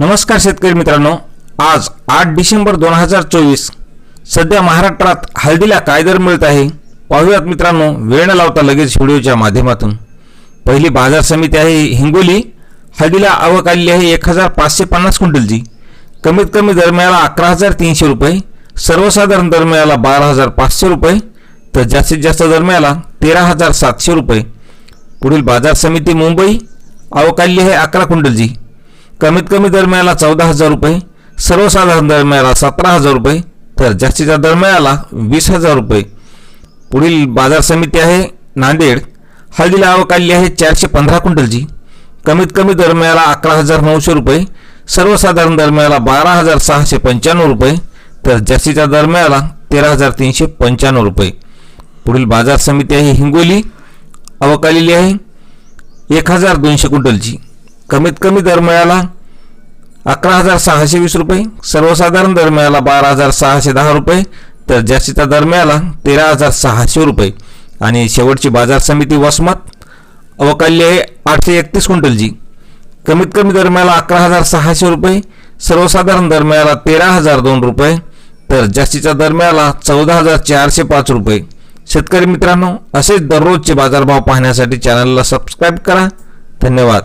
नमस्कार शेतकरी मित्रांनो. आज आठ डिसेंबर दोन हजार चोवीस. सध्या महाराष्ट्रात हळदीला काय दर मिळत आहे? पाहूयात मित्रांनो वेळ न लावता लगेच व्हिडिओच्या माध्यमातून. पहिली बाजार समिती आहे हिंगोली. हळदीला आवक आलेली आहे एक हजार पाचशे पन्नास क्विंटलची. कमीत कमी दर मिळाला अकरा हजार तीनशे रुपये. सर्वसाधारण दर मिळाला बारा हजार पाचशे रुपये. तर जास्तीत जास्त दर मिळाला तेरा हजार सातशे रुपये. पुढील बाजार समिती मुंबई. आवक आलेली आहे अकरा क्विंटलची. कमीत कमी दरम्याला चौदा हजार रुपये सर्वसाधारण दरम्याला सतरा हजार रुपये तर जास्तीचा जास्त दरम्याला वीस हजार रुपये. पुढील बाजार समिती आहे नांदेड. हळदीला आवक आली आहे चारशे पंधरा क्विंटलची. कमीत कमी दरम्याला अकरा हजार नऊशे रुपये सर्वसाधारण दरम्याला बारा हजार सहाशे पंच्याण्णव रुपये तर जास्तीच्या दरम्याला तेरा हजार तीनशे पंच्याण्णव रुपये. पुढील बाजार समिती आहे हिंगोली. आवक आलेली आहे एक हजार दोनशे क्विंटलची. कमीत कमी दर मिळाला अकरा हजार सहाशे वीस रुपये. सर्वसाधारण दर मिळाला बारा हजार सहाशे दहा रुपये. तर जास्तीचा दर मिळाला तेरा हजार सहाशे रुपये. आणि शेवटची बाजार समिती वसमत. अवकाल्य आहे आठशे एकतीस क्विंटलची कमीत कमी दर मिळाला अकरा हजार सहाशे रुपये. सर्वसाधारण दर मिळाला तेरा हजार दोन रुपये. तर जास्तीचा दर मिळाला चौदा हजार चारशे पाच रुपये. शेतकरी मित्रांनो असेच दररोजचे बाजारभाव पाहण्यासाठी चॅनलला सबस्क्राईब करा. धन्यवाद.